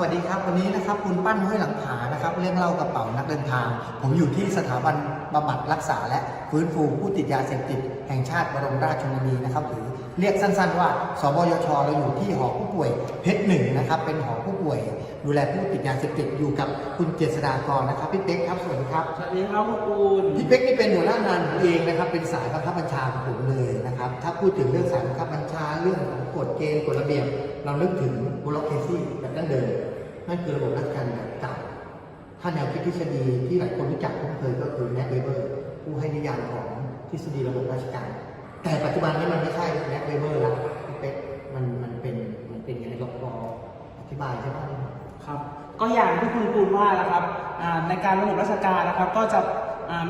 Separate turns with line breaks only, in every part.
วัสดีครับ วันนี้นะครับคุณปั้นห้วยหลังผานะครับ เรื่องเล่ากระเป๋านักเดินทาง ผมอยู่ที่สถาบันบำบัดรักษา และฟื้นฟูผู้ติดยาเสพติด แห่งชาติบรมราชชนนีนะครับ หรือเรียกสั้นๆว่า สบยชเราอยู่ที่หอผู้ป่วยเพชรหนึ่งนะครับ เป็นหอผู้ป่วย ดูแลผู้ติดยาเสพติดอยู่กับคุณเจษฎากรนะครับพี่เป๊กครับสวัสดีครับ
สวัสดีครับคุณปูน
พี่เป๊กนี่เป็นหัวหน้างานผมเองนะครับ เป็นสายบังคับบัญชาของผมเลยนะครับ ถ้าพูดถึงเรื่องสายบังคับบัญชาเรื่องของกฎเกณฑ์กฎระเบียบเรานึกถึงบุลเคซี่แบบดั้งเดิม นั่นคือระบบราชการแบบเก่า ถ้าแนวคิดทฤษฎีที่หลายคนรู้จักคุ้นเคยก็คือแม็กเวเบอร์ผู้ให้นิยามของทฤษฎีระบบราชการ แต่ปัจจุบันนี้มันไม่ใช่แม็กเวเบอร์แล้วเป๊กมันมันเป็นมันเป็นยังไรลองออธิบายใช่ไหม
ครับ ก็อย่างที่คุณปูนว่าแล้วครับในการระบบราชการนะครับ ก็จะ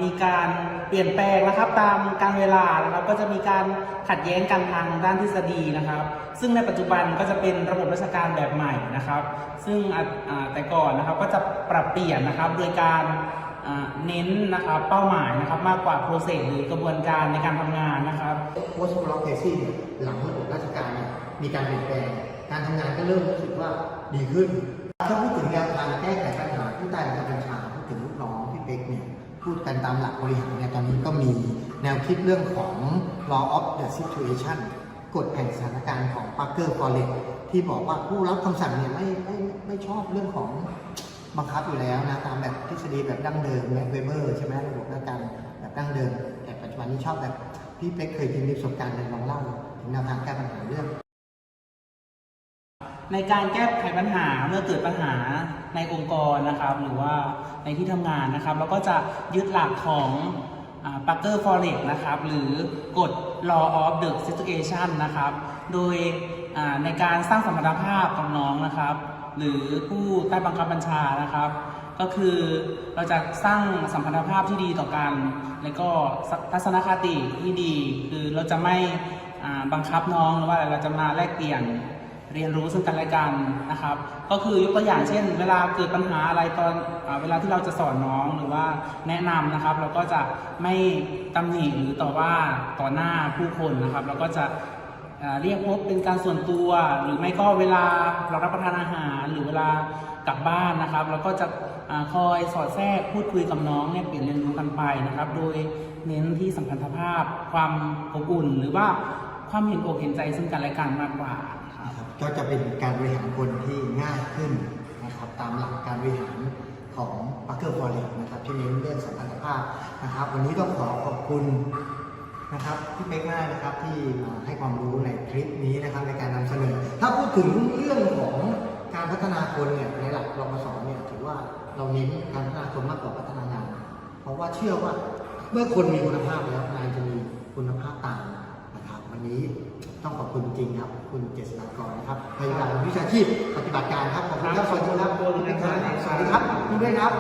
มีการเปลี่ยนแปลงนะครับตามการเวลานะครับก็จะมีการขัดแย้งกันทางด้านทฤษฎีนะครับ ซึ่งในปัจจุบันก็จะเป็นระบบราชการแบบใหม่นะครับ ซึ่งแต่ก่อนนะครับก็จะปรับเปลี่ยนนะครับโดยการเน้นนะครับเป้าหมายนะครับมากกว่าโปรเซสหรือกระบวนการในการทำงานนะครับ
โพสต์บล็อกเคซี่เนี่ยหลังระบบราชการมีการเปลี่ยนแปลงการทำงานก็เริ่มรู้สึกว่าดีขึ้น ถ้าพูดถึงแนวทางแก้ไขปัญหาผู้ใต้บังคับบัญชาพูดถึงลูกน้องพี่เป๊กเนี่ย พูดกันตามหลักบริหารเนี่ยตอนนี้ก็มีแนวคิดเรื่องของ law of the situation กฎแห่งสถานการณ์ของ Parker f o r e t ที่บอกว่าผู้รับคำสั่งเนี่ยไม่ไม่ไม่ชอบเรื่องของบังคับอยู่แล้วนะตามแบบทฤษฎีแบบดั้งเดิมแบบเวเบอร์ใช่ไหมระบบราชการแบบดั้งเดิม แต่ปัจจุบันนี้ชอบแบบพี่เป๊กเคยมีประสบการณ์ในลองเล่าถึงแนวทางแก้ปัญหาเรื่อง
ในการแก้ไขปัญหาเมื่อเกิดปัญหาในองค์กรนะครับ หรือว่าในที่ทำงานนะครับ เราก็จะยึดหลักของปักเกอร์ฟอเรกนะครับ หรือกฎ law of the situation นะครับ โดยในการสร้างสมรรถภาพกับน้องนะครับ หรือผู้ใต้บังคับบัญชานะครับ ก็คือเราจะสร้างสัมพันธภาพที่ดีต่อกัน แล้วก็ทัศนคติที่ดี คือเราจะไม่บังคับน้องหรือว่าอะไรเราจะมาแลกเปลี่ยน เรียนรู้ซึ่งกันและกันนะครับ ก็คือยกตัวอย่างเช่น เวลาเกิดปัญหาอะไรตอนอเวลาที่เราจะสอนน้องหรือว่าแนะนำนะครับ เราก็จะไม่ตำหนิหรือต่อว่าต่อหน้าผู้คนนะครับ เราก็จะเรียกพบเป็นการส่วนตัวหรือไม่ก็เวลาเรารับประทานอาหารหรือเวลากลับบ้านนะครับ เราก็จะคอยสอดแทรกพูดคุยกับน้องเนี่ยเปลี่ยนเรียนรู้กันไปนะครับ โดยเน้นที่สัมพันธภาพ ความอบอุ่น หรือว่าความเห็นอกเห็นใจซึ่งกันและกันมากกว่า
ก็จะเป็นการบริหารคนที่ง่ายขึ้นนะครับตามหลักการบริหารของปักเกอร์ฟอร์เรนะครับที่เน้นเรื่องสัมพันธภาพนะครับ วันนี้ต้องขอขอบคุณนะครับพี่เป๊กมากนะครับที่มาให้ความรู้ในคลิปนี้นะครับในการนำเสนอ ถ้าพูดถึงเรื่องของการพัฒนาคนเนี่ยในหลักรมสเนี่ยถือว่าเราเน้นการพัฒนาคนมากกว่าพัฒนางาน เพราะว่าเชื่อว่าเมื่อคนมีคุณภาพแล้วงานจะมีคุณภาพตามนะครับวันนี้ ต้องขอบคุณจริงๆครับ คุณเจษฎากรนะครับพยาบาลวิชาชีพปฏิบัติการครับ ขอบคุณครับ สวัสดีครับ
ขอบคุณครับ
สวัสดีครับพี่ด้วยครับ